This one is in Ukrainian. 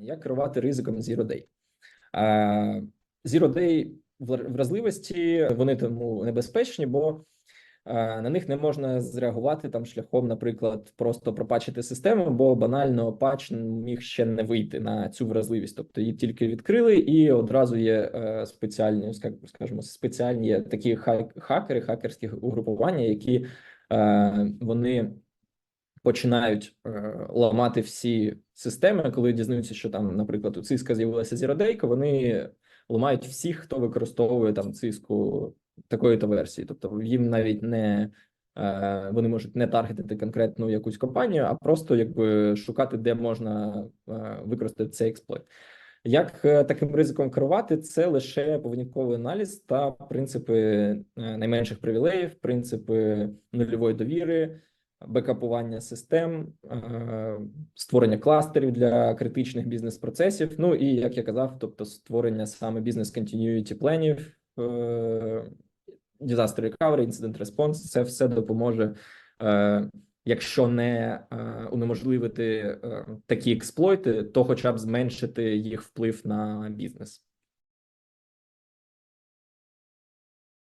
Як керувати ризиком Zero Day? Zero Day вразливості вони тому небезпечні, бо на них не можна зреагувати там шляхом, наприклад, просто пропачити систему, бо банально патч міг ще не вийти на цю вразливість. Тобто її тільки відкрили, і одразу є е, спеціальні, ска- скажімо, спеціальні такі хак- хакери, хакерські угрупування, які е, вони починають е, ламати всі системи, коли дізнаються, що там, наприклад, у Cisco з'явилася зіродейка, вони ламають всіх, хто використовує там циску такої-то версії. Тобто їм навіть не е, вони можуть не таргетити конкретну якусь компанію, а просто якби шукати, де можна е, використати цей експлойт. Як е, таким ризиком керувати, це лише поведінковий аналіз та принципи е, найменших привілеїв, принципи нульової довіри, бекапування систем, е, створення кластерів для критичних бізнес-процесів. Ну і як я казав, тобто створення саме бізнес continuity планів, е, disaster recovery, incident response, це все допоможе. е, Якщо не унеможливити такі експлойти, то хоча б зменшити їх вплив на бізнес.